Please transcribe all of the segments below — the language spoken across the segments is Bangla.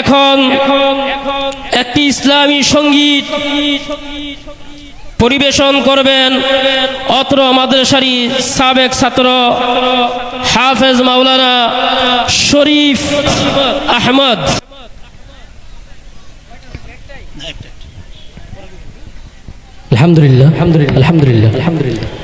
এখন একটি ইসলামী সংগীত পরিবেশন করবেন অত্র মাদ্রাসারি সাবেক ছাত্র হাফেজ মাওলানা শরীফ আহমদ। আলহামদুলিল্লাহ আলহামদুলিল্লাহ আলহামদুলিল্লাহ। আলহামদুলিল্লাহ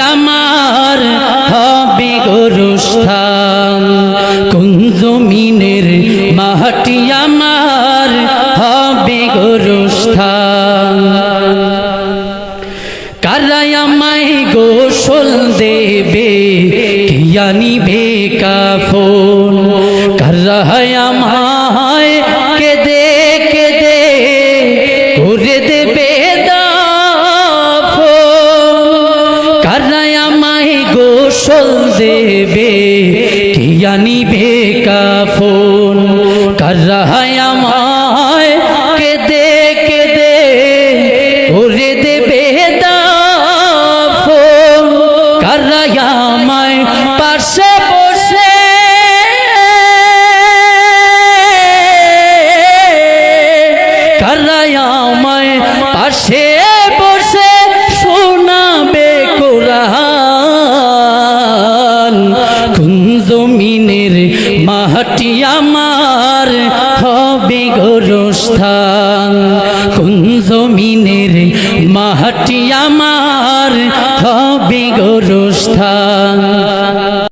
আমার হবে গরুস্থান। কোন জমিনের মাটি আমার হবে গরুস্থান? কারায় আমায় গোসল দেবে কিয়ানি নিবে আমায় গোসল দেবে? কিয়ানি বেকা ফোন কর কারাই আমায় মাটি আমার হবে গরুস্থান? কোন জমিনের মাটি আমার হবে গোরস্থান?